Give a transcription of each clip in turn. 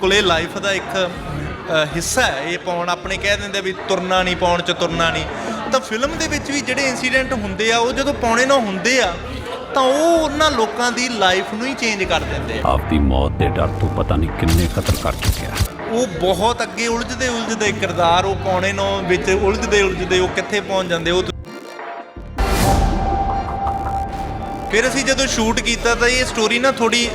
ਕੋਲੇ ਲਾਈਫ ਦਾ ਇੱਕ ਹਿੱਸਾ ਹੈ। ਇਹ ਪਾਉਣ ਆਪਣੇ ਕਹਿ ਦਿੰਦੇ ਵੀ ਤੁਰਨਾ ਨਹੀਂ ਪਾਉਣ ਚ ਤੁਰਨਾ ਨਹੀਂ। ਤਾਂ ਫਿਲਮ ਦੇ ਵਿੱਚ ਵੀ ਜਿਹੜੇ ਇਨਸੀਡੈਂਟ ਹੁੰਦੇ ਆ ਉਹ ਜਦੋਂ ਪਾਉਣੇ ਨਾ ਹੁੰਦੇ ਆ ਤਾਂ ਉਹ ਉਹਨਾਂ ਲੋਕਾਂ ਦੀ ਲਾਈਫ ਨੂੰ ਹੀ ਚੇਂਜ ਕਰ ਦਿੰਦੇ ਆ। ਆਪਦੀ ਮੌਤ ਦੇ ਡਰ ਤੋਂ ਪਤਾ ਨਹੀਂ ਕਿੰਨੇ ਕਤਲ ਕਰ ਚੁੱਕਿਆ। ਉਹ ਬਹੁਤ ਅੱਗੇ ਉਲਝਦੇ ਉਲਝਦੇ ਕਿਰਦਾਰ ਉਹ ਪਾਉਣੇ ਨੂੰ ਵਿੱਚ ਉਲਝਦੇ ਉਲਝਦੇ ਉਹ ਕਿੱਥੇ ਪਹੁੰਚ ਜਾਂਦੇ ਉਹ ਫਿਰ ਅਸੀਂ ਜਦੋਂ ਸ਼ੂਟ ਕੀਤਾ ਤਾਂ ਇਹ ਸਟੋਰੀ ਨਾ ਥੋੜੀ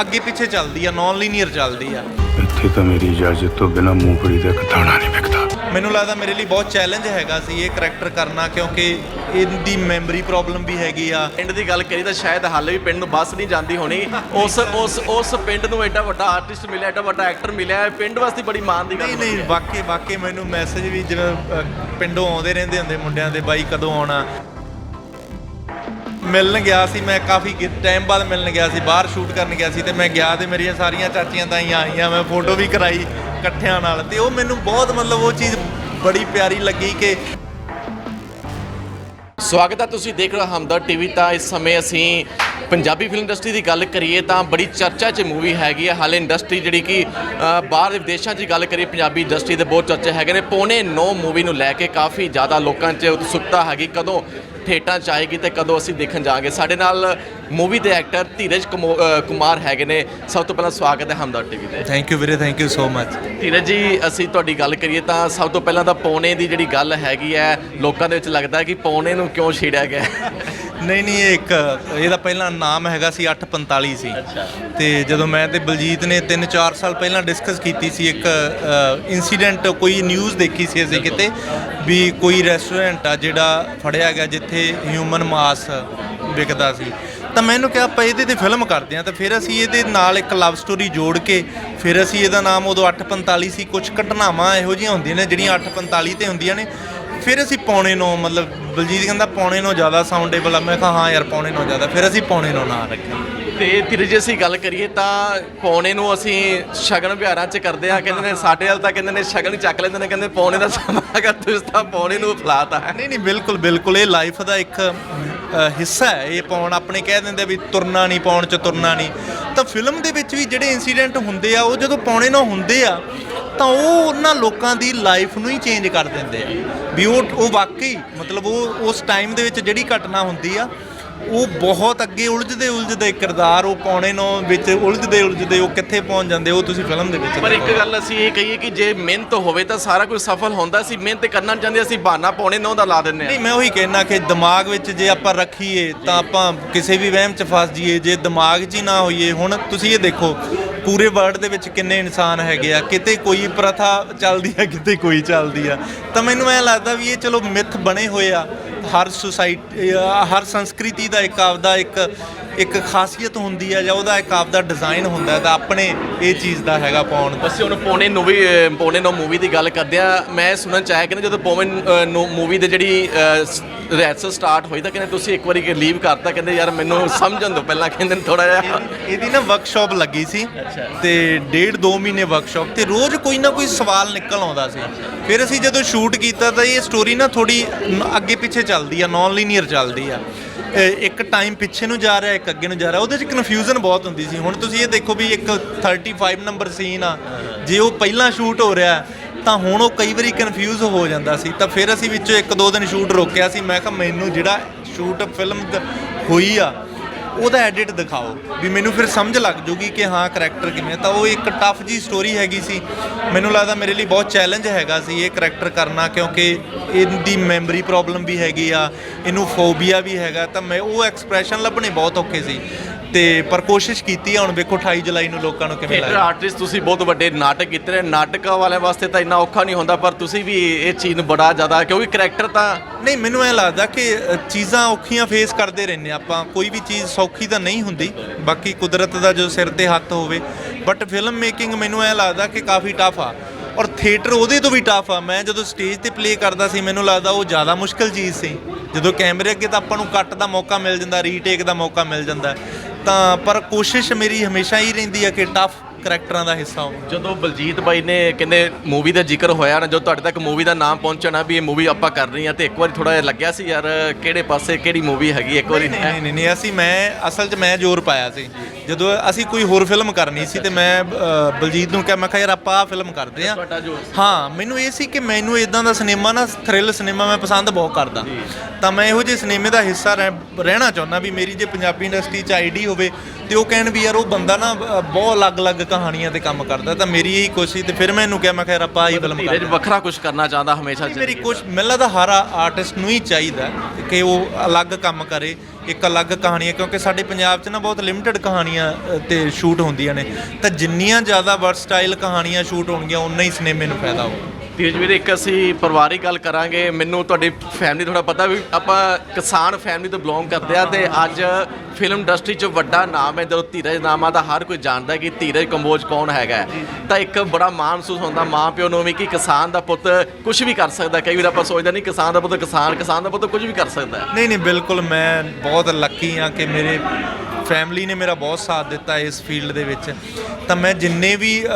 ਅੱਗੇ ਪਿੱਛੇ ਚੱਲਦੀ ਆ ਨਾਨ ਲੀਨੀਅਰ ਚੱਲਦੀ ਆ। ਇੱਥੇ ਤਾਂ ਮੇਰੀ ਇਜਾਜ਼ਤ ਤੋਂ ਬਿਨਾ ਮੂੰਗਫਲੀ ਦਾ ਇੱਕ ਦਾਣਾ ਨਹੀਂ ਵਿਕਦਾ। ਮੈਨੂੰ ਲੱਗਦਾ ਮੇਰੇ ਲਈ ਬਹੁਤ ਚੈਲੰਜ ਹੈਗਾ ਸੀ ਇਹ ਕਰੈਕਟਰ ਕਰਨਾ ਕਿਉਂਕਿ ਇਹਦੀ ਮੈਮਰੀ ਪ੍ਰੋਬਲਮ ਵੀ ਹੈਗੀ ਆ। ਪਿੰਡ ਦੀ ਗੱਲ ਕਰੀ ਤਾਂ ਸ਼ਾਇਦ ਹਾਲੇ ਵੀ ਪਿੰਡ ਨੂੰ ਬੱਸ ਨਹੀਂ ਜਾਂਦੀ ਹੋਣੀ। ਉਸ ਉਸ ਉਸ ਪਿੰਡ ਨੂੰ ਐਡਾ ਵੱਡਾ ਆਰਟਿਸਟ ਮਿਲਿਆ ਐਡਾ ਵੱਡਾ ਐਕਟਰ ਮਿਲਿਆ ਹੈ, ਪਿੰਡ ਵਾਸਤੇ ਬੜੀ ਮਾਣ ਦੀ ਗੱਲ ਨਹੀਂ ਨਹੀਂ ਵਾਕਈ ਵਾਕਈ ਮੈਨੂੰ ਮੈਸੇਜ ਵੀ ਜਿਵੇਂ ਪਿੰਡੋਂ ਆਉਂਦੇ ਰਹਿੰਦੇ ਹੁੰਦੇ ਮੁੰਡਿਆਂ ਦੇ ਬਾਈ ਕਦੋਂ ਆਉਣਾ? ਮਿਲਣ ਗਿਆ ਸੀ, ਮੈਂ ਕਾਫੀ ਟਾਈਮ ਬਾਅਦ ਮਿਲਣ ਗਿਆ ਸੀ, ਬਾਹਰ ਸ਼ੂਟ ਕਰਨ ਗਿਆ ਸੀ ਤੇ ਮੈਂ ਗਿਆ ਤੇ ਮੇਰੀਆਂ ਸਾਰੀਆਂ ਚਾਚੀਆਂ ਤਾਈਆਂ ਆਈਆਂ, ਮੈਂ ਫੋਟੋ ਵੀ ਕਰਾਈ ਇਕੱਠਿਆਂ ਨਾਲ ਤੇ ਉਹ ਮੈਨੂੰ ਬਹੁਤ ਮਤਲਬ ਉਹ ਚੀਜ਼ ਬੜੀ ਪਿਆਰੀ ਲੱਗੀ ਕਿ ਸਵਾਗਤ ਹੈ ਤੁਸੀਂ ਦੇਖ ਰਹੇ ਹੋ ਹਮਦਰ ਟੀਵੀ ਤਾਂ ਇਸ ਸਮੇਂ ਅਸੀਂ ਪੰਜਾਬੀ ਫਿਲਮ ਇੰਡਸਟਰੀ ਦੀ ਗੱਲ ਕਰੀਏ ਤਾਂ ਬੜੀ ਚਰਚਾ 'ਚ ਮੂਵੀ ਹੈਗੀ ਹੈ ਹਾਲੇ ਇੰਡਸਟਰੀ ਜਿਹੜੀ ਕਿ ਅ, ਬਾਹਰ ਦੇ ਵਿਦੇਸ਼ਾਂ 'ਚ ਗੱਲ ਕਰੀਏ ਪੰਜਾਬੀ ਇੰਡਸਟਰੀ ਦੇ ਬਹੁਤ ਚਰਚੇ ਹੈਗੇ ਨੇ। ਪੌਣੇ 9 ਮੂਵੀ ਨੂੰ ਲੈ ਕੇ ਕਾਫੀ ਜ਼ਿਆਦਾ ਲੋਕਾਂ 'ਚ ਉਤਸੁਕਤਾ ਹੈਗੀ। ਕਦੋਂ ਥੀਏਟਰਾਂ 'ਚ ਆਏਗੀ ਤੇ ਕਦੋਂ ਅਸੀਂ ਦੇਖਣ ਜਾਵਾਂਗੇ। ਸਾਡੇ ਨਾਲ ਮੂਵੀ ਦੇ ਐਕਟਰ ਧੀਰਜ ਕਮੋ- ਅ, ਕੁਮਾਰ ਹੈਗੇ ਨੇ। ਸਭ ਤੋਂ ਪਹਿਲਾਂ ਸਵਾਗਤ ਹੈ ਹਮਦਰ ਟੀਵੀ ਤੇ। ਥੈਂਕ ਯੂ ਵੀਰੇ thank you so much Dheeraj ji ਅਸੀਂ ਤੁਹਾਡੀ ਗੱਲ ਕਰੀਏ ਤਾਂ ਸਭ ਤੋਂ ਪਹਿਲਾਂ ਤਾਂ ਪੌਣੇ ਦੀ ਜਿਹੜੀ ਗੱਲ ਹੈਗੀ ਹੈ ਲੋਕਾਂ ਦੇ ਵਿੱਚ ਲੱਗਦਾ ਹੈ ਕਿ ਪੌਣੇ ਨੂੰ ਕਿਉਂ ਛੇੜਿਆ ਗਿਆ ਹੈ? ਨਹੀਂ ਨਹੀਂ ਇਹ ਇੱਕ ਇਹਦਾ ਪਹਿਲਾਂ ਨਾਮ ਹੈਗਾ ਸੀ 845 ਸੀ। ਤੇ ਜਦੋਂ ਮੈਂ ਤੇ ਬਲਜੀਤ ਨੇ 3-4 ਸਾਲ ਪਹਿਲਾਂ ਡਿਸਕਸ ਕੀਤੀ ਸੀ ਇੱਕ ਇਨਸੀਡੈਂਟ ਕੋਈ ਨਿਊਜ਼ ਦੇਖੀ ਸੀ ਅਸੀਂ ਕਿਤੇ ਵੀ ਕੋਈ ਰੈਸਟੋਰੈਂਟ ਆ ਜਿਹੜਾ ਫੜਿਆ ਗਿਆ ਜਿੱਥੇ ਹਿਊਮਨ ਮਾਸ ਵਿਕਦਾ ਸੀ। ਤਾਂ ਮੈਨੂੰ ਕਿਹਾ ਆਪਾਂ ਇਹਦੇ ਤੇ ਫਿਲਮ ਕਰਦੇ ਆ ਤਾਂ ਫਿਰ ਅਸੀਂ ਇਹਦੇ ਨਾਲ ਇੱਕ ਲਵ ਸਟੋਰੀ ਜੋੜ ਕੇ ਫਿਰ ਅਸੀਂ ਇਹਦਾ ਨਾਮ ਉਦੋਂ 845 ਸੀ ਕੁਝ ਘਟਨਾਵਾਂ ਇਹੋ ਜਿਹੀਆਂ ਹੁੰਦੀਆਂ ਨੇ ਜਿਹੜੀਆਂ 845 ਤੇ ਹੁੰਦੀਆਂ ਨੇ। ਫਿਰ ਅਸੀਂ ਪੌਣੇ ਨੂੰ ਮਤਲਬ ਬਲਜੀਤ ਕਹਿੰਦਾ ਪੌਣੇ ਨੂੰ ਜ਼ਿਆਦਾ ਸਾਊਂਡੇਬਲ ਆ। ਮੈਂ ਕਿਹਾ ਹਾਂ ਯਾਰ ਪੌਣੇ ਨੂੰ ਜ਼ਿਆਦਾ। ਫਿਰ ਅਸੀਂ ਪੌਣੇ ਨੂੰ ਨਾਂ ਰੱਖਿਆ। ਤੇ ਧੀਰਜ ਜੀ ਅਸੀਂ ਗੱਲ ਕਰੀਏ ਤਾਂ ਪੌਣੇ ਨੂੰ ਅਸੀਂ ਸ਼ਗਨ ਵਿਹਾਰਾਂ 'ਚ ਕਰਦੇ ਆ। ਕਹਿੰਦੇ ਨੇ ਸਾਡੇ ਵਾਲ ਤਾਂ ਕਹਿੰਦੇ ਨੇ ਸ਼ਗਨ ਚੱਕ ਲੈਂਦੇ ਨੇ। ਕਹਿੰਦੇ ਪੌਣੇ ਦਾ ਸਮਾਂ ਅਗਰ ਤੁਸੀਂ ਤਾਂ ਪੌਣੇ ਨੂੰ ਫਲਾਤਾ ਹੈ। ਨਹੀਂ ਨਹੀਂ ਬਿਲਕੁਲ ਬਿਲਕੁਲ। ਇਹ ਲਾਈਫ ਦਾ ਇੱਕ ਹਿੱਸਾ ਹੈ। ਇਹ ਪਾਉਣ ਆਪਣੇ ਕਹਿ ਦਿੰਦੇ ਵੀ ਤੁਰਨਾ ਨਹੀਂ ਪਾਉਣ ਚ ਤੁਰਨਾ ਨਹੀਂ। ਤਾਂ ਫਿਲਮ ਦੇ ਵਿੱਚ ਵੀ ਜਿਹੜੇ ਇਨਸੀਡੈਂਟ ਹੁੰਦੇ ਆ ਉਹ ਜਦੋਂ ਪਾਉਣੇ ਨਾ ਹੁੰਦੇ ਆ ਤਾਂ ਉਹ ਉਹਨਾਂ ਲੋਕਾਂ ਦੀ ਲਾਈਫ ਨੂੰ ਹੀ ਚੇਂਜ ਕਰ ਦਿੰਦੇ ਆ ਵੀ ਉਹ ਉਹ ਵਾਕਈ ਮਤਲਬ ਉਹ ਉਸ ਟਾਈਮ ਦੇ ਵਿੱਚ ਜਿਹੜੀ ਘਟਨਾ ਹੁੰਦੀ ਆ ਉਹ ਬਹੁਤ ਅੱਗੇ ਉਲਝਦੇ ਉਲਝਦੇ ਕਿਰਦਾਰ ਉਹ ਪਾਉਣੇ ਨੂੰ ਵਿੱਚ ਉਲਝਦੇ ਉਲਝਦੇ ਉਹ ਕਿੱਥੇ ਪਹੁੰਚ ਜਾਂਦੇ ਉਹ ਤੁਸੀਂ ਫਿਲਮ ਦੇ ਵਿੱਚ ਪਰ ਇੱਕ। ਗੱਲ ਅਸੀਂ ਇਹ ਕਹੀਏ ਕਿ ਜੇ ਮਿਹਨਤ ਹੋਵੇ ਤਾਂ ਸਾਰਾ ਕੁਝ ਸਫਲ ਹੁੰਦਾ ਸੀ ਮਿਹਨਤ ਕਰਨਾ ਨਹੀਂ ਚਾਹੁੰਦੇ ਅਸੀਂ ਬਹਾਨਾ ਪੌਣੇ ਨੌ ਦਾ ਲਾ ਦਿੰਦੇ ਨਹੀਂ ਆ ਮੈਂ ਉਹੀ ਕਹਿਣਾ ਕਿ ਦਿਮਾਗ ਵਿੱਚ ਜੇ ਆਪਾਂ ਰੱਖੀਏ ਤਾਂ ਆਪਾਂ ਕਿਸੇ ਵੀ ਵਹਿਮ 'ਚ ਫਸ ਜਾਈਏ ਜੇ ਦਿਮਾਗ 'ਚ ਹੀ ਨਾ ਹੋਈਏ ਹੁਣ ਤੁਸੀਂ ਇਹ ਦੇਖੋ ਪੂਰੇ ਵਰਲਡ ਦੇ ਵਿੱਚ ਕਿੰਨੇ ਇਨਸਾਨ ਹੈਗੇ ਆ, ਕਿਤੇ ਕੋਈ ਪ੍ਰਥਾ ਚੱਲਦੀ ਆ, ਕਿਤੇ ਕੋਈ ਚੱਲਦੀ ਆ। ਤਾਂ ਮੈਨੂੰ ਐ ਲੱਗਦਾ ਵੀ ਇਹ ਚਲੋ ਮਿੱਥ ਬਣੇ ਹੋਏ ਆ। ਹਰ ਸੁਸਾਇਟੀ ਹਰ ਸੰਸਕ੍ਰਿਤੀ ਦਾ ਇੱਕ, ਆਪਦਾ ਇੱਕ ਇੱਕ ਖਾਸੀਅਤ ਹੁੰਦੀ ਆ ਜਾਂ ਉਹਦਾ ਇੱਕ ਆਪਦਾ ਡਿਜ਼ਾਈਨ ਹੁੰਦਾ ਤਾਂ ਆਪਣੇ ਇਹ ਚੀਜ਼ ਦਾ ਹੈਗਾ ਪਾਉਣ ਦਾ। ਅਸੀਂ ਹੁਣ ਪੌਣੇ ਨੂੰ ਵੀ ਪੌਣੇ ਨੌ ਮੂਵੀ ਦੀ ਗੱਲ ਕਰਦੇ ਆ ਮੈਂ ਸੁਣਨ ਚ ਆਇਆ ਕਿ ਜਦੋਂ ਪੌਣੇ ਨੌ ਮੂਵੀ ਦੇ ਜਿਹੜੀ ਰੈਸਲ ਸਟਾਰਟ ਹੋਈ ਤਾਂ ਕਹਿੰਦੇ ਤੁਸੀਂ ਇੱਕ ਵਾਰੀ ਲੀਵ ਕਰਤਾ ਕਹਿੰਦੇ ਯਾਰ ਮੈਨੂੰ ਸਮਝਣ ਦਿਓ ਪਹਿਲਾਂ ਕਹਿੰਦੇ ਥੋੜਾ ਜਿਹਾ। ਇਹਦੀ ਨਾ ਵਰਕਸ਼ਾਪ ਲੱਗੀ ਸੀ ਤੇ ਡੇਢ ਦੋ ਮਹੀਨੇ ਵਰਕਸ਼ਾਪ ਤੇ ਰੋਜ਼ ਕੋਈ ਨਾ ਕੋਈ ਸਵਾਲ ਨਿਕਲ ਆਉਂਦਾ ਸੀ। ਫਿਰ ਅਸੀਂ ਜਦੋਂ ਸ਼ੂਟ ਕੀਤਾ ਤਾਂ ਇਹ ਸਟੋਰੀ ਨਾ ਥੋੜੀ ਅੱਗੇ ਪਿੱਛੇ ਚੱਲਦੀ ਆ ਨਾਨ ਲੀਨੀਅਰ ਚੱਲਦੀ ਆ। ਇੱਕ ਟਾਈਮ ਪਿੱਛੇ ਨੂੰ ਜਾ ਰਿਹਾ, ਇੱਕ ਅੱਗੇ ਨੂੰ ਜਾ ਰਿਹਾ। ਉਹਦੇ 'ਚ ਕਨਫਿਊਜ਼ਨ ਬਹੁਤ ਹੁੰਦੀ ਸੀ। ਹੁਣ ਤੁਸੀਂ ਇਹ ਦੇਖੋ ਵੀ ਇੱਕ 35 ਨੰਬਰ ਸੀਨ ਆ। ਜੇ ਉਹ ਪਹਿਲਾਂ ਸ਼ੂਟ ਹੋ ਰਿਹਾ, ਤਾਂ ਹੁਣ ਉਹ ਕਈ ਵਾਰੀ ਕਨਫਿਊਜ਼ ਹੋ ਜਾਂਦਾ ਸੀ। ਤਾਂ ਫਿਰ ਅਸੀਂ ਵਿੱਚੋਂ ਇੱਕ ਦੋ ਦਿਨ ਸ਼ੂਟ ਰੋਕਿਆ ਸੀ। ਮੈਂ ਕਿਹਾ ਮੈਨੂੰ ਜਿਹੜਾ ਸ਼ੂਟ ਫਿਲਮ ਹੋਈ ਆ ਉਹਦਾ ਐਡਿਟ ਦਿਖਾਓ ਵੀ ਮੈਨੂੰ ਫਿਰ ਸਮਝ ਲੱਗ ਜੂਗੀ ਕਿ ਹਾਂ ਕਰੈਕਟਰ ਕਿਵੇਂ ਤਾਂ ਉਹ ਇੱਕ ਟਫ ਜੀ ਸਟੋਰੀ ਹੈਗੀ ਸੀ। ਮੈਨੂੰ ਲੱਗਦਾ ਮੇਰੇ ਲਈ ਬਹੁਤ ਚੈਲੰਜ ਹੈਗਾ ਸੀ ਇਹ ਕਰੈਕਟਰ ਕਰਨਾ, ਕਿਉਂਕਿ ਇਹਦੀ ਮੈਮਰੀ ਪ੍ਰੋਬਲਮ ਵੀ ਹੈਗੀ ਆ, ਇਹਨੂੰ ਫੋਬੀਆ ਵੀ ਹੈਗਾ, ਤਾਂ ਮੈਂ ਉਹ ਐਕਸਪ੍ਰੈਸ਼ਨ ਲੱਭਣੇ ਬਹੁਤ ਔਖੇ ਸੀ। ਤੇ ਪਰ ਕੋਸ਼ਿਸ਼ ਕੀਤੀ ਆ ਹੁਣ ਵੇਖੋ 28 ਜੁਲਾਈ ਨੂੰ ਲੋਕਾਂ ਨੂੰ ਕਿਵੇਂ ਥੀਏਟਰ ਲੱਗਦਾ। ਆਰਟਿਸਟ ਤੁਸੀਂ ਬਹੁਤ ਵੱਡੇ ਨਾਟਕ ਕੀਤੇ ਨੇ ਨਾਟਕਾਂ ਵਾਲਿਆਂ ਵਾਸਤੇ ਤਾਂ ਇੰਨਾ ਔਖਾ ਨਹੀਂ ਹੁੰਦਾ ਪਰ ਤੁਸੀਂ ਵੀ ਇਹ ਚੀਜ਼ ਨੂੰ ਬੜਾ ਜ਼ਿਆਦਾ ਕਿਉਂਕਿ ਕਰੈਕਟਰ ਤਾਂ ਨਹੀਂ ਮੈਨੂੰ ਐ ਲੱਗਦਾ ਕਿ ਅ, ਚੀਜ਼ਾਂ ਔਖੀਆਂ ਫੇਸ ਕਰਦੇ ਰਹਿੰਦੇ ਆਪਾਂ ਕੋਈ ਵੀ ਚੀਜ਼ ਸੌਖੀ ਤਾਂ ਨਹੀਂ ਹੁੰਦੀ ਬਾਕੀ ਕੁਦਰਤ ਦਾ ਜੋ ਸਿਰ ਤੇ ਹੱਥ ਹੋਵੇ ਬਟ ਫਿਲਮ ਮੇਕਿੰਗ ਮੈਨੂੰ ਐ ਲੱਗਦਾ ਕਿ ਕਾਫੀ ਟਫ ਆ ਔਰ ਥੀਏਟਰ ਉਹਦੇ ਤੋਂ ਵੀ ਟਫ ਆ ਮੈਂ ਜਦੋਂ ਸਟੇਜ ਤੇ ਪਲੇ ਕਰਦਾ ਸੀ ਮੈਨੂੰ ਲੱਗਦਾ ਉਹ ਜ਼ਿਆਦਾ ਮੁਸ਼ਕਲ ਚੀਜ਼ ਸੀ ਜਦੋਂ ਕੈਮਰੇ ਅੱਗੇ ਤਾਂ ਆਪਾਂ ਨੂੰ ਕੱਟ ਦਾ ਮੌਕਾ ਮਿਲ ਜਾਂਦਾ ਰੀਟੇਕ ਦਾ ਮੌਕਾ ਮਿਲ ਜਾਂਦਾ ਤਾਂ ਪਰ ਕੋਸ਼ਿਸ਼ ਮੇਰੀ ਹਮੇਸ਼ਾ ਹੀ ਰਹਿੰਦੀ ਆ ਕਿ ਟਫ ਕਰੈਕਟਰਾਂ ਦਾ ਹਿੱਸਾ ਹੋਵਾਂ। ਜਦੋਂ ਬਲਜੀਤ ਬਾਈ ਨੇ ਕਹਿੰਦੇ ਮੂਵੀ ਦਾ ਜ਼ਿਕਰ ਹੋਇਆ ਨਾ ਜਦੋਂ ਤੁਹਾਡੇ ਤੱਕ ਮੂਵੀ ਦਾ ਨਾਮ ਪਹੁੰਚਣਾ ਵੀ ਇਹ ਮੂਵੀ ਆਪਾਂ ਕਰ ਰਹੀ ਆ ਤੇ ਇੱਕ ਵਾਰੀ ਥੋੜਾ ਜਿਹਾ ਲੱਗਿਆ ਸੀ ਯਾਰ ਕਿਹੜੇ ਪਾਸੇ ਕਿਹੜੀ ਮੂਵੀ ਹੈਗੀ ਇੱਕ ਵਾਰੀ ਨਹੀਂ ਨਹੀਂ ਨਹੀਂ ਨਹੀਂ ਅਸੀਂ ਮੈਂ ਅਸਲ 'ਚ ਮੈਂ ਜ਼ੋਰ ਪਾਇਆ ਸੀ। ਜਦੋਂ ਅਸੀਂ ਕੋਈ ਹੋਰ ਫਿਲਮ ਕਰਨੀ ਸੀ ਤੇ ਮੈਂ ਅ, ਬਲਜੀਤ ਨੂੰ ਕਿਹਾ ਮੈਂ ਕਿਹਾ ਯਾਰ ਆਪਾਂ ਆਹ ਫਿਲਮ ਕਰਦੇ ਆ ਹਾਂ ਮੈਨੂੰ ਇਹ ਸੀ ਕਿ ਮੈਨੂੰ ਇਦਾਂ ਦਾ ਸਿਨੇਮਾ ਨਾ ਥ੍ਰਿਲ ਸਿਨੇਮਾ ਮੈਂ ਪਸੰਦ ਬਹੁਤ ਕਰਦਾ। ਤਾਂ ਮੈਂ ਇਹੋ ਜਿਹੇ ਸਿਨੇਮੇ ਦਾ ਹਿੱਸਾ ਰਹਿ- ਰਹਿਣਾ ਚਾਹੁੰਦਾ ਵੀ ਮੇਰੀ ਜੇ ਪੰਜਾਬੀ ਇੰਡਸਟਰੀ 'ਚ ਆਈਡੀ ਹੋਵੇ ਤੇ ਉਹ ਕਹਿਣ ਵੀ ਯਾਰ ਉਹ ਬੰਦਾ ਨਾ ਅ, ਬਹੁਤ ਅਲੱਗ-ਅਲੱਗ ਕਹਾਣੀਆਂ ਤੇ ਕੰਮ ਕਰਦਾ। ਤਾਂ ਮੇਰੀ ਇਹੀ ਕੋਸ਼ਿਸ਼ ਤੇ ਫਿਰ ਮੈਂ ਇਹਨੂੰ ਕਿਹਾ ਮੈਂ ਕਿਹਾ ਯਾਰ ਆਪਾਂ ਆਹੀ ਫਿਲਮ ਧੀਰਜ ਕਰਦੇ ਵੱਖਰਾ ਕੁਝ ਕਰਨਾ ਚਾਹੁੰਦਾ ਹਮੇਸ਼ਾ ਮੇਰੀ ਕੁਛ ਮੈਨੂੰ ਲੱਗਦਾ ਹਰ ਆਰਟਿਸਟ ਨੂੰ ਹੀ ਚਾਹੀਦਾ ਕਿ ਉਹ ਅਲੱਗ ਕੰਮ ਕਰੇ ਇੱਕ ਅਲੱਗ ਕਹਾਣੀ ਹੈ ਕਿਉਂਕਿ ਸਾਡੇ ਪੰਜਾਬ 'ਚ ਨਾ ਬਹੁਤ ਲਿਮਟਿਡ ਕਹਾਣੀਆਂ ਅ, ਤੇ ਸ਼ੂਟ ਹੁੰਦੀਆਂ ਨੇ। ਤਾਂ ਜਿੰਨੀਆਂ ਜ਼ਿਆਦਾ ਵਰਸਟਾਈਲ ਕਹਾਣੀਆਂ ਸ਼ੂਟ ਹੋਣਗੀਆਂ ਉਨਾ ਹੀ ਸਿਨੇਮੇ ਨੂੰ ਫਾਇਦਾ ਹੋਊ ਧੀਰਜ ਵੀਰੇ ਇੱਕ ਅਸੀਂ ਪਰਿਵਾਰਿਕ ਗੱਲ ਕਰਾਂਗੇ। ਮੈਨੂੰ ਤੁਹਾਡੀ ਫੈਮਿਲੀ ਥੋੜਾ ਪਤਾ ਵੀ ਆਪਾਂ ਕਿਸਾਨ ਫੈਮਿਲੀ ਤੋਂ ਬਿਲੋਂਗ ਕਰਦੇ ਆ ਤੇ ਅੱਜ ਫਿਲਮ ਇੰਡਸਟਰੀ 'ਚ ਵੱਡਾ ਨਾਮ ਹੈ ਜਦੋਂ ਧੀਰਜ ਨਾਮ ਆ ਤਾਂ ਹਰ ਕੋਈ ਜਾਣਦਾ ਹੈ ਕਿ ਧੀਰਜ ਕੰਬੋਜ ਕੌਣ ਹੈਗਾ ਹੈ। ਤਾਂ ਇੱਕ ਬੜਾ ਮਾਣ ਮਹਿਸੂਸ ਹੁੰਦਾ ਮਾਂ ਪਿਓ ਨੂੰ ਵੀ ਕਿ ਕਿਸਾਨ ਦਾ ਪੁੱਤ ਕੁਝ ਵੀ ਕਰ ਸਕਦਾ ਕਈ ਵਾਰ ਆਪਾਂ ਸੋਚਦੇ ਨਹੀਂ ਕਿਸਾਨ ਦਾ ਪੁੱਤ ਕਿਸਾਨ ਕਿਸਾਨ ਦਾ ਪੁੱਤ ਕੁਝ ਵੀ ਕਰ ਸਕਦਾ ਹੈ। ਨਹੀਂ ਨਹੀਂ ਬਿਲਕੁਲ ਮੈਂ ਬਹੁਤ ਲੱਕੀ ਹਾਂ ਕਿ ਮੇਰੇ ਫੈਮਿਲੀ ਨੇ ਮੇਰਾ ਬਹੁਤ ਸਾਥ ਦਿੱਤਾ ਇਸ ਫੀਲਡ ਦੇ ਵਿੱਚ। ਤਾਂ ਮੈਂ ਜਿੰਨੇ ਵੀ ਅ,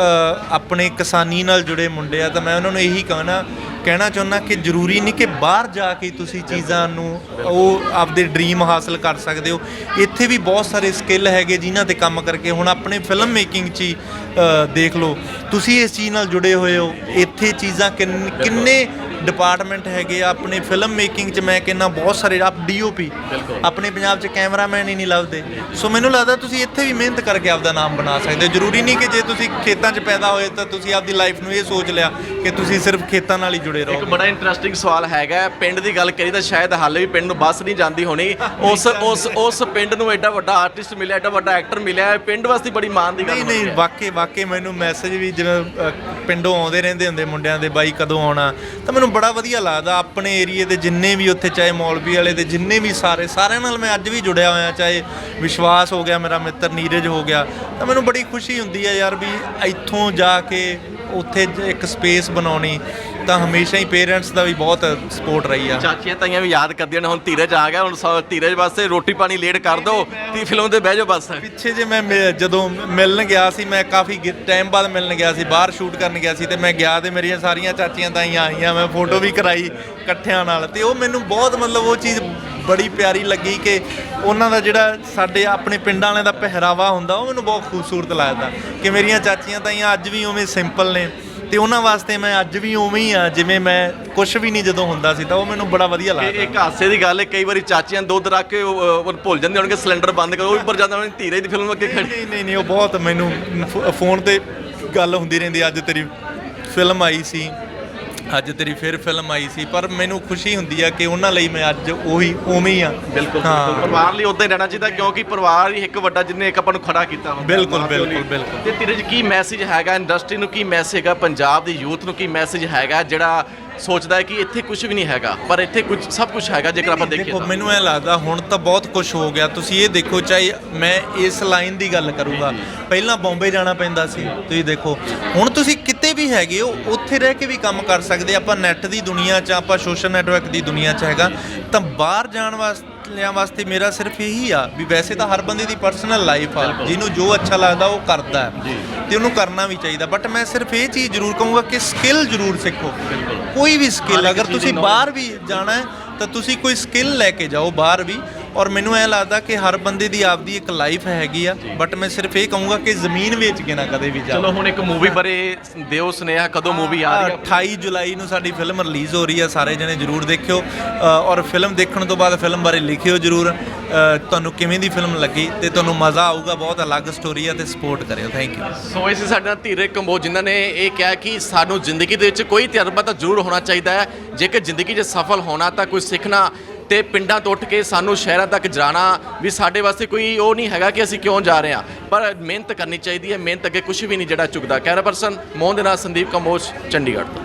ਆਪਣੇ ਕਿਸਾਨੀ ਨਾਲ ਜੁੜੇ ਮੁੰਡੇ ਆ ਤਾਂ ਮੈਂ ਉਹਨਾਂ ਨੂੰ ਇਹੀ ਕਹਣਾ ਕਹਿਣਾ ਚਾਹੁੰਦਾ ਕਿ ਜ਼ਰੂਰੀ ਨਹੀਂ ਕਿ ਬਾਹਰ ਜਾ ਕੇ ਤੁਸੀਂ ਚੀਜ਼ਾਂ ਨੂੰ ਉਹ ਆਪਦੇ ਡ੍ਰੀਮ ਹਾਸਲ ਕਰ ਸਕਦੇ ਹੋ। ਇੱਥੇ ਵੀ ਬਹੁਤ ਸਾਰੇ ਸਕਿੱਲ ਹੈਗੇ ਜਿਨ੍ਹਾਂ ਤੇ ਕੰਮ ਕਰਕੇ ਹੁਣ ਆਪਣੇ ਫਿਲਮ ਮੇਕਿੰਗ 'ਚ ਹੀ ਅ, ਦੇਖ ਲਓ। ਤੁਸੀਂ ਇਸ ਚੀਜ਼ ਨਾਲ ਜੁੜੇ ਹੋਏ ਹੋ। ਇੱਥੇ ਚੀਜ਼ਾਂ ਕਿੰਨ- ਕਿੰਨੇ ਡਿਪਾਰਟਮੈਂਟ ਹੈਗੇ ਆ ਆਪਣੇ ਫਿਲਮ ਮੇਕਿੰਗ 'ਚ ਮੈਂ ਕਹਿੰਦਾ ਬਹੁਤ ਸਾਰੇ ਆਪ ਡੀਓਪੀ ਆਪਣੇ ਪੰਜਾਬ 'ਚ ਕੈਮਰਾਮੈਨ ਹੀ ਨਹੀਂ ਲੱਭਦੇ। ਸੋ ਮੈਨੂੰ ਲੱਗਦਾ ਤੁਸੀਂ ਇੱਥੇ ਵੀ ਮਿਹਨਤ ਕਰਕੇ ਆਪਦਾ ਨਾਮ ਬਣਾ ਸਕਦੇ ਹੋ। ਜ਼ਰੂਰੀ ਨਹੀਂ ਕਿ ਜੇ ਤੁਸੀਂ ਖੇਤਾਂ 'ਚ ਪੈਦਾ ਹੋਏ ਤਾਂ ਤੁਸੀਂ ਆਪਦੀ ਲਾਈਫ ਨੂੰ ਇਹ ਸੋਚ ਲਿਆ ਕਿ ਤੁਸੀਂ ਸਿਰਫ ਖੇਤਾਂ ਨਾਲ ਹੀ ਜੁੜੇ ਇੱਕ ਰਹੋ ਬੜਾ ਇੰਟਰਸਟਿੰਗ ਸਵਾਲ ਹੈਗਾ। ਪਿੰਡ ਦੀ ਗੱਲ ਕਰੀ ਤਾਂ ਸ਼ਾਇਦ ਹਾਲੇ ਵੀ ਪਿੰਡ ਨੂੰ ਬੱਸ ਨਹੀਂ ਜਾਂਦੀ ਹੋਣੀ। ਉਸ ਉਸ ਉਸ ਪਿੰਡ ਨੂੰ ਐਡਾ ਵੱਡਾ ਆਰਟਿਸਟ ਮਿਲਿਆ ਐਡਾ ਵੱਡਾ ਐਕਟਰ ਮਿਲਿਆ। ਪਿੰਡ ਵਾਸਤੇ ਬੜੀ ਮਾਣ ਦੀ ਗੱਲ ਨਹੀਂ ਨਹੀਂ ਵਾਕਈ ਵਾਕਈ ਮੈਨੂੰ ਮੈਸੇਜ ਵੀ ਜਿਵੇਂ ਪਿੰਡੋਂ ਆਉਂਦੇ ਰਹਿੰਦੇ ਹੁੰਦੇ ਮੁੰਡਿਆਂ ਦੇ, ਬਾਈ ਕਦੋਂ ਆਉਣਾ? ਤਾਂ ਮੈਨੂੰ ਬੜਾ ਵਧੀਆ ਲੱਗਦਾ, ਆਪਣੇ ਏਰੀਏ ਦੇ ਜਿੰਨੇ ਵੀ ਉੱਥੇ, ਚਾਹੇ ਮੌਲਵੀ ਵਾਲੇ ਦੇ ਜਿੰਨੇ ਵੀ ਸਾਰੇ, ਸਾਰਿਆਂ ਨਾਲ ਮੈਂ ਅੱਜ ਵੀ ਜੁੜਿਆ ਹੋਇਆ, ਚਾਹੇ ਵਿਸ਼ਵਾਸ ਹੋ ਗਿਆ ਮੇਰਾ ਮਿੱਤਰ ਨੀਰਜ ਹੋ ਗਿਆ, ਤਾਂ ਮੈਨੂੰ ਬੜੀ ਖੁਸ਼ੀ ਹੁੰਦੀ ਹੈ ਯਾਰ ਵੀ ਇੱਥੋਂ ਜਾ ਕੇ ਉੱਥੇ ਇੱਕ ਸਪੇਸ ਬਣਾਉਣੀ। ਤਾਂ ਹਮੇਸ਼ਾ ਹੀ ਪੇਰੈਂਟਸ ਦਾ ਵੀ ਬਹੁਤ ਸਪੋਰਟ ਰਹੀ ਆ। ਚਾਚੀਆਂ ਤਾਈਆਂ ਵੀ ਯਾਦ ਕਰਦੀਆਂ ਨੇ ਹੁਣ ਧੀਰਜ ਆ ਗਿਆ ਹੁਣ ਸ- ਧੀਰਜ ਵਾਸਤੇ ਰੋਟੀ ਪਾਣੀ ਲੇਟ ਕਰ ਦੋ ਤੀ ਫਿਲਮ ਤੇ ਬਹਿ ਜਾਓ ਬਸ। ਪਿੱਛੇ ਜੇ ਮੈਂ ਮਿ- ਜਦੋਂ ਮਿਲਣ ਗਿਆ ਸੀ ਮੈਂ ਕਾਫੀ ਟਾਈਮ ਬਾਅਦ ਮਿਲਣ ਗਿਆ ਸੀ ਬਾਹਰ ਸ਼ੂਟ ਕਰਨ ਗਿਆ ਸੀ ਤੇ ਮੈਂ ਗਿਆ ਤੇ ਮੇਰੀਆਂ ਸਾਰੀਆਂ ਚਾਚੀਆਂ ਤਾਈਆਂ ਆਈਆਂ ਮੈਂ ਫੋਟੋ ਵੀ ਕਰਾਈ ਇਕੱਠਿਆਂ ਨਾਲ ਤੇ ਉਹ ਮੈਨੂੰ ਬਹੁਤ ਮਤਲਬ ਉਹ ਚੀਜ਼ ਬੜੀ ਪਿਆਰੀ ਲੱਗੀ ਕਿ ਉਹਨਾਂ ਦਾ ਜਿਹੜਾ ਸਾਡੇ ਆਪਣੇ ਪਿੰਡਾਂ ਵਾਲਿਆਂ ਦਾ ਪਹਿਰਾਵਾ ਹੁੰਦਾ ਉਹ ਮੈਨੂੰ ਬਹੁਤ ਖੂਬਸੂਰਤ ਲੱਗਦਾ ਕਿ ਮੇਰੀਆਂ ਚਾਚੀਆਂ ਤਾਈਆਂ ਅੱਜ ਵੀ ਉਵੇਂ ਸਿੰਪਲ ਨੇ। ਤੇ ਉਹਨਾਂ ਵਾਸਤੇ ਮੈਂ ਅੱਜ ਵੀ ਉਵੇਂ ਹੀ ਆ ਜਿਵੇਂ ਮੈਂ ਕੁਝ ਵੀ ਨਹੀਂ ਜਦੋਂ ਹੁੰਦਾ ਸੀ ਤਾਂ ਉਹ ਮੈਨੂੰ ਬੜਾ ਵਧੀਆ ਲੱਗਦਾ। ਇੱਕ ਹਾਸੇ ਦੀ ਗੱਲ ਹੈ ਕਈ ਵਾਰੀ ਚਾਚੀਆਂ ਦੁੱਧ ਰੱਖ ਕੇ ਉਹ, ਭੁੱਲ ਜਾਂਦੇ ਹੋਣਗੇ ਸਿਲੰਡਰ ਬੰਦ ਕਰੋ ਉਹ ਵੀ ਪਰ ਜਾਂਦਾ ਹੋਣ ਧੀਰਜ ਦੀ ਫਿਲਮ ਅੱਗੇ ਖੜੀ। ਨਹੀਂ ਨਹੀਂ ਨਹੀਂ ਉਹ ਬਹੁਤ ਮੈਨੂੰ ਫੋਨ ਤੇ ਗੱਲ ਹੁੰਦੀ ਰਹਿੰਦੀ ਅੱਜ ਤੇਰੀ ਫਿਲਮ ਆਈ ਸੀ ਅੱਜ ਤੇਰੀ ਫਿਰ ਫਿਲਮ ਆਈ ਸੀ ਪਰ ਮੈਨੂੰ ਖੁਸ਼ੀ ਹੁੰਦੀ ਆ ਕਿ ਉਹਨਾਂ ਲਈ ਮੈਂ ਅੱਜ ਉਹੀ ਉਵੇਂ ਹੀ ਆ ਬਿਲਕੁਲ ਹਾਂ ਪਰਿਵਾਰ ਲਈ ਉਦਾਂ ਹੀ ਰਹਿਣਾ ਚਾਹੀਦਾ ਕਿਉਂਕਿ ਪਰਿਵਾਰ ਹੀ ਇੱਕ ਵੱਡਾ ਜਿੰਨੇ ਇੱਕ ਆਪਾਂ ਨੂੰ ਖੜਾ ਕੀਤਾ ਹੁੰਦਾ ਬਿਲਕੁਲ। ਬਿਲਕੁਲ, ਬਿਲਕੁਲ। ਤੇ ਧੀਰਜ ਕੀ ਮੈਸੇਜ ਹੈਗਾ ਇੰਡਸਟਰੀ ਨੂੰ ਕੀ ਮੈਸੇਜ ਹੈਗਾ ਪੰਜਾਬ ਦੀ ਯੂਥ ਨੂੰ ਕੀ ਮੈਸੇਜ ਹੈਗਾ ਜਿਹੜਾ ਸੋਚਦਾ ਹੈ ਕਿ ਇੱਥੇ ਕੁਝ ਵੀ ਨਹੀਂ ਹੈਗਾ ਪਰ ਇੱਥੇ ਕੁਝ ਸਭ ਕੁਝ ਹੈਗਾ ਜੇਕਰ ਆਪਾਂ ਦੇਖੀਏ ਦੇਖੋ ਤਾਂ। ਮੈਨੂੰ ਐ ਲੱਗਦਾ ਹੁਣ ਤਾਂ ਬਹੁਤ ਕੁਝ ਹੋ ਗਿਆ। ਤੁਸੀਂ ਇਹ ਦੇਖੋ ਚਾਹੇ ਮੈਂ ਇਸ ਲਾਈਨ ਦੀ ਗੱਲ ਕਰੂੰਗਾ। ਪਹਿਲਾਂ ਬੰਬੇ ਜਾਣਾ ਪੈਂਦਾ ਸੀ ਤੁਸੀਂ ਦੇਖੋ। ਹੁਣ ਤੁਸੀਂ ਕਿਤੇ ਵੀ ਹੈਗੇ ਹੋ ਉੱਥੇ ਰਹਿ ਕੇ ਵੀ ਕੰਮ ਕਰ ਸਕਦੇ ਆਪਾਂ ਨੈੱਟ ਦੀ ਦੁਨੀਆ 'ਚ ਆਪਾਂ ਸੋਸ਼ਲ ਨੈਟਵਰਕ ਦੀ ਦੁਨੀਆ 'ਚ ਹੈਗਾ। ਤਾਂ ਬਾਹਰ ਜਾਣ ਵਾਸਤਿਆਂ ਵਾਸਤੇ ਮੇਰਾ ਸਿਰਫ ਇਹੀ ਆ ਵੀ ਵੈਸੇ ਤਾਂ ਹਰ ਬੰਦੇ ਦੀ ਪਰਸਨਲ ਲਾਈਫ ਆ। ਜਿਹਨੂੰ ਜੋ ਅੱਛਾ ਲੱਗਦਾ ਉਹ ਕਰਦਾ ਹੈ। ਤੇ ਉਹਨੂੰ ਕਰਨਾ ਵੀ ਚਾਹੀਦਾ। ਬਟ ਮੈਂ ਸਿਰਫ ਇਹ ਚੀਜ਼ ਜ਼ਰੂਰ ਕਹੂੰਗਾ ਕਿ ਸਕਿੱਲ ਜ਼ਰੂਰ ਸਿੱਖੋ। ਕੋਈ ਵੀ ਸਕਿੱਲ ਅਗਰ ਤੁਸੀਂ ਬਾਹਰ ਵੀ ਜਾਣਾ ਹੈ ਤਾਂ ਤੁਸੀਂ ਕੋਈ ਸਕਿੱਲ ਲੈ ਕੇ ਜਾਓ ਬਾਹਰ ਵੀ। ਔਰ ਮੈਨੂੰ ਐ ਲੱਗਦਾ ਕਿ ਹਰ ਬੰਦੇ ਦੀ ਆਪਦੀ ਇੱਕ ਲਾਈਫ ਹੈਗੀ ਆ ਬਟ ਮੈਂ ਸਿਰਫ ਇਹ ਕਹੂੰਗਾ ਕਿ ਜ਼ਮੀਨ ਵੇਚ ਕੇ ਨਾ ਕਦੇ ਵੀ ਜਾਓ ਚਲੋ ਹੁਣ ਇੱਕ ਮੂਵੀ ਬਾਰੇ ਦਿਓ ਸੁਨੇਹਾ ਕਦੋਂ ਮੂਵੀ ਆ ਰਹੀ ਹੈ 28 ਜੁਲਾਈ ਨੂੰ ਸਾਡੀ ਫਿਲਮ ਰਿਲੀਜ਼ ਹੋ ਰਹੀ ਹੈ ਸਾਰੇ ਜਣੇ ਜਰੂਰ ਦੇਖਿਓ। ਔਰ ਫਿਲਮ ਦੇਖਣ ਤੋਂ ਬਾਅਦ ਫਿਲਮ ਬਾਰੇ ਲਿਖਿਓ ਜਰੂਰ। ਤੁਹਾਨੂੰ ਕਿਵੇਂ ਦੀ ਫਿਲਮ ਲੱਗੀ ਤੇ ਤੁਹਾਨੂੰ ਮਜ਼ਾ ਆਊਗਾ ਬਹੁਤ ਅਲੱਗ ਸਟੋਰੀ ਹੈ ਤੇ ਸਪੋਰਟ ਕਰਿਓ। ਥੈਂਕ ਯੂ ਸੋ ਇਹ ਸੀ ਸਾਡੇ ਧੀਰੇ ਕੰਬੋਜ ਜਿਨ੍ਹਾਂ ਨੇ ਇਹ ਕਿਹਾ ਕਿ ਸਾਨੂੰ ਜ਼ਿੰਦਗੀ ਦੇ ਵਿੱਚ ਕੋਈ ਤਜਰਬਾ ਤਾਂ ਜ਼ਰੂਰ ਹੋਣਾ ਚਾਹੀਦਾ ਹੈ। ਜੇਕਰ ਜ਼ਿੰਦਗੀ 'ਚ ਸਫਲ ਹੋਣਾ ਤਾਂ ਕੋਈ ਸਿੱਖਣਾ ਤੇ ਪਿੰਡਾਂ ਤੋਂ ਉੱਠ ਕੇ ਸਾਨੂੰ ਸ਼ਹਿਰਾਂ ਤੱਕ ਜਾਣਾ ਵੀ ਸਾਡੇ ਵਾਸਤੇ ਕੋਈ ਉਹ ਨਹੀਂ ਹੈਗਾ ਕਿ ਅਸੀਂ ਕਿਉਂ ਜਾ ਰਹੇ ਹਾਂ। ਪਰ ਮਿਹਨਤ ਕਰਨੀ ਚਾਹੀਦੀ ਹੈ, ਮਿਹਨਤ ਅੱਗੇ ਕੁਝ ਵੀ ਨਹੀਂ ਜਿਹੜਾ ਝੁਕਦਾ। ਕੈਮਰਾ ਪਰਸਨ ਮੋਹਨ ਦੇ ਨਾਲ ਸੰਦੀਪ ਕੰਬੋਜ ਚੰਡੀਗੜ੍ਹ ਤੋਂ।